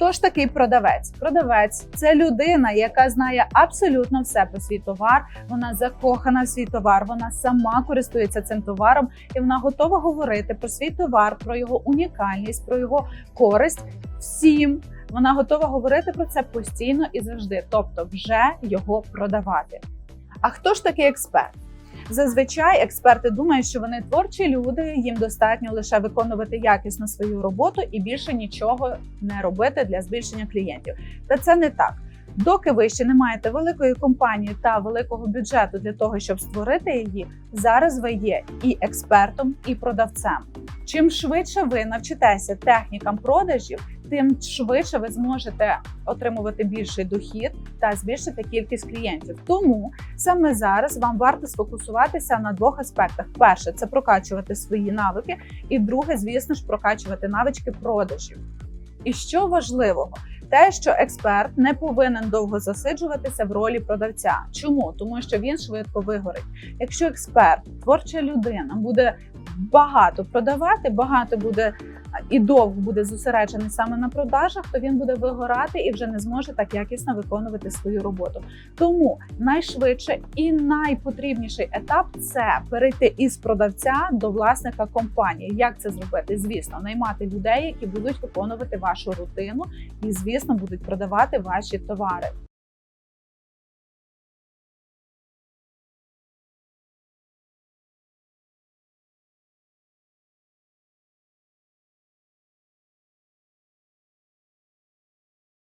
Хто ж такий продавець? Продавець це людина, яка знає абсолютно все про свій товар. Вона закохана в свій товар, вона сама користується цим товаром, і вона готова говорити про свій товар, про його унікальність, про його користь всім. Вона готова говорити про це постійно і завжди, тобто вже його продавати. А хто ж такий експерт? Зазвичай експерти думають, що вони творчі люди, їм достатньо лише виконувати якісно свою роботу і більше нічого не робити для збільшення клієнтів. Та це не так. Доки ви ще не маєте великої компанії та великого бюджету для того, щоб створити її, зараз ви є і експертом, і продавцем. Чим швидше ви навчитеся технікам продажів, тим швидше ви зможете отримувати більший дохід та збільшити кількість клієнтів. Тому саме зараз вам варто сфокусуватися на двох аспектах: перше це прокачувати свої навики, і друге, звісно ж, прокачувати навички продажів. І що важливого, те, що експерт не повинен довго засиджуватися в ролі продавця. Чому? Тому що він швидко вигорить. Якщо експерт, творча людина, буде багато продавати, багато буде і довго буде зосереджений саме на продажах, то він буде вигорати і вже не зможе так якісно виконувати свою роботу. Тому найшвидше і найпотрібніший етап це перейти із продавця до власника компанії. Як це зробити? Звісно, наймати людей, які будуть виконувати вашу рутину, і звісно будуть продавати ваші товари.